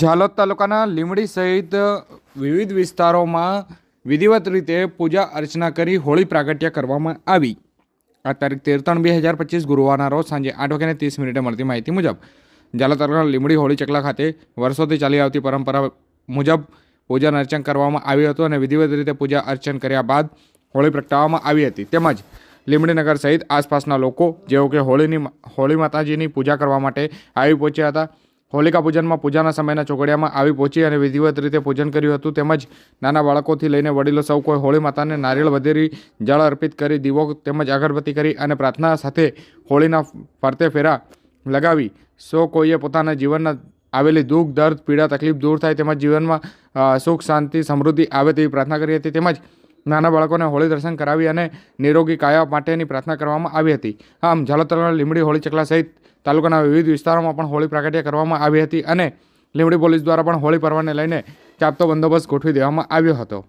ઝાલોદ તાલુકાના લીમડી સહિત વિવિધ વિસ્તારોમાં વિધિવત રીતે પૂજા અર્ચના કરી હોળી પ્રાગટ્ય કરવામાં આવી. આ તારીખ તેર ત્રણ બે હજાર પચીસ ગુરુવારના રોજ સાંજે આઠ વાગ્યાને ત્રીસ મિનિટે મળતી માહિતી મુજબ, ઝાલોદ તાલુકાના લીમડી હોળી ચકલા ખાતે વર્ષોથી ચાલી આવતી પરંપરા મુજબ પૂજન અર્ચન કરવામાં આવ્યું હતું અને વિધિવત રીતે પૂજા અર્ચન કર્યા બાદ હોળી પ્રગટાવવામાં આવી હતી. તેમજ લીમડીનગર સહિત આસપાસના લોકો, જેઓ કે હોળીની, હોળી માતાજીની પૂજા કરવા માટે આવી પહોંચ્યા હતા હોલિકા પૂજનમાં પૂજાના સમયના ચોકડિયામાં આવી પહોંચી અને વિધિવત રીતે પૂજન કર્યું હતું. તેમજ નાના બાળકોથી લઈને વડીલો સૌ કોઈ હોળી માતાને નારિયેળ વધેરી, જળ અર્પિત કરી, દીવો તેમજ અગરબત્તી કરી અને પ્રાર્થના સાથે હોળીના ફરતે ફેરા લગાવી. સૌ કોઈએ પોતાના જીવનના આવેલી દુઃખ, દર્દ, પીડા, તકલીફ દૂર થાય તેમજ જીવનમાં સુખ, શાંતિ, સમૃદ્ધિ આવે તેવી પ્રાર્થના કરી હતી. તેમજ નાના બાળકોને હોળી દર્શન કરાવી અને નિરોગી કાયા માટેની પ્રાર્થના કરવામાં આવી હતી. આમ, ઝાલોતરના લીમડી હોળી ચકલા સહિત તાલુકાના વિવિધ વિસ્તારોમાં પણ હોળી પ્રાગટ્ય કરવામાં આવી હતી અને લીમડી પોલીસ દ્વારા પણ હોળી પર્વને લઈને ચાપતો બંદોબસ્ત ગોઠવી દેવામાં આવ્યો હતો.